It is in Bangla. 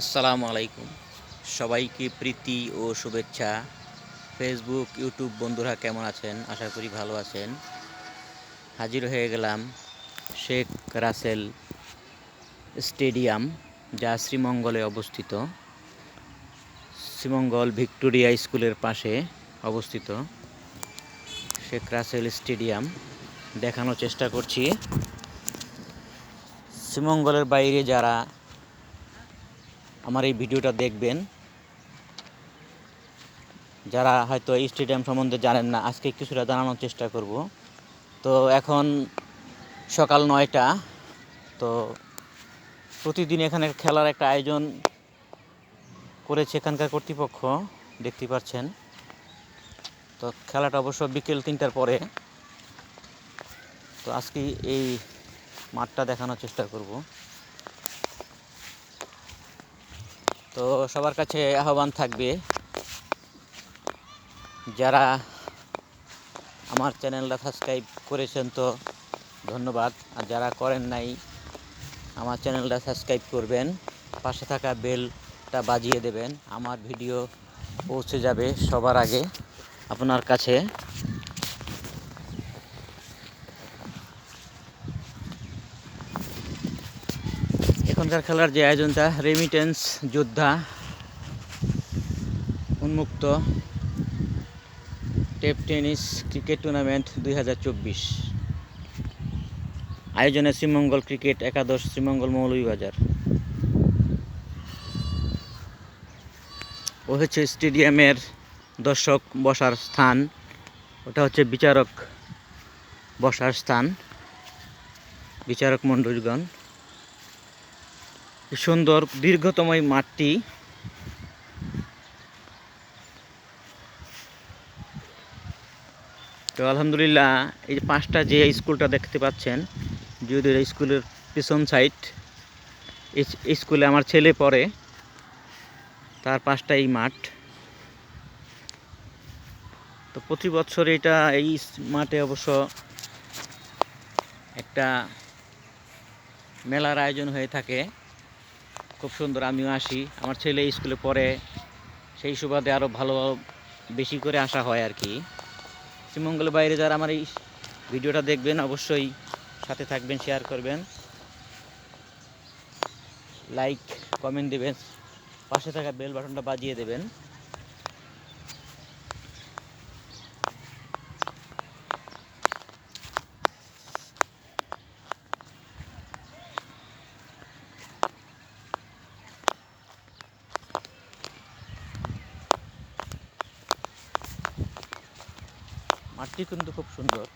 আসসালামু আলাইকুম। সবাইকে প্রীতি ও শুভেচ্ছা। ফেসবুক ইউটিউব বন্ধুরা কেমন আছেন? আশা করি ভালো আছেন। হাজির হয়ে গেলাম শেখ রাসেল স্টেডিয়াম, যা শ্রীমঙ্গলে অবস্থিত। শ্রীমঙ্গল ভিক্টোরিয়া স্কুলের পাশে অবস্থিত শেখ রাসেল স্টেডিয়াম। দেখানোর চেষ্টা করছি। শ্রীমঙ্গলের বাইরে যারা আমার এই ভিডিওটা দেখবেন। যারা হয়তো স্টেডিয়াম সম্বন্ধে জানেন না, আজকে কিছুটা জানানোর চেষ্টা করব। তো এখন সকাল নয়টা, তো প্রতিদিন এখানে খেলার একটা আয়োজন করেছে এখানকার কর্তৃপক্ষ, দেখতে পাচ্ছেন। তো খেলাটা অবশ্য বিকেল তিনটার পরে। তো আজকে এই মাঠটা দেখানোর চেষ্টা করব। তো সবার কাছে আহ্বান থাকবে, যারা আমার চ্যানেলটা সাবস্ক্রাইব করেছেন তো ধন্যবাদ, আর যারা করেন নাই, আমার চ্যানেলটা সাবস্ক্রাইব করবেন, পাশে থাকা বেলটা বাজিয়ে দেবেন, আমার ভিডিও পৌঁছে যাবে সবার আগে আপনার কাছে। এখনকার খেলার যে আয়োজনটা রেমিটেন্স যোদ্ধা, উন্মুক্ত টেপ টেনিস ক্রিকেট টুর্নামেন্ট দুই হাজার চব্বিশ। আয়োজনে শ্রীমঙ্গল ক্রিকেট একাদশ, শ্রীমঙ্গল মৌলভীবাজার। ও হচ্ছে স্টেডিয়ামের দর্শক বসার স্থান। ওটা হচ্ছে বিচারক বসার স্থান। বিচারক মণ্ডলীগণ। সুন্দর দীর্ঘতম এই মাঠটি। তো আলহামদুলিল্লাহ, এই যে পাঁচটা যে স্কুলটা দেখতে পাচ্ছেন এই স্কুলের পিছন সাইড, এই স্কুলে আমার ছেলে পড়ে, তার পাঁচটা এই মাঠ। তো প্রতি বছর এটা এই মাঠে অবশ্য একটা মেলার আয়োজন হয়ে থাকে। খুব সুন্দর, আমিও আসি। আমার ছেলে স্কুলে পড়ে, সেই সুবাদে আরও ভালো বেশি করে আসা হয় আর কি শ্রীমঙ্গলের বাইরে যারা আমার এই ভিডিওটা দেখবেন, অবশ্যই সাথে থাকবেন শেয়ার করবেন। লাইক কমেন্ট দেবেন, পাশে থাকা বেল বাটনটা বাজিয়ে দেবেন। মাঠটি কিন্তু খুব সুন্দর।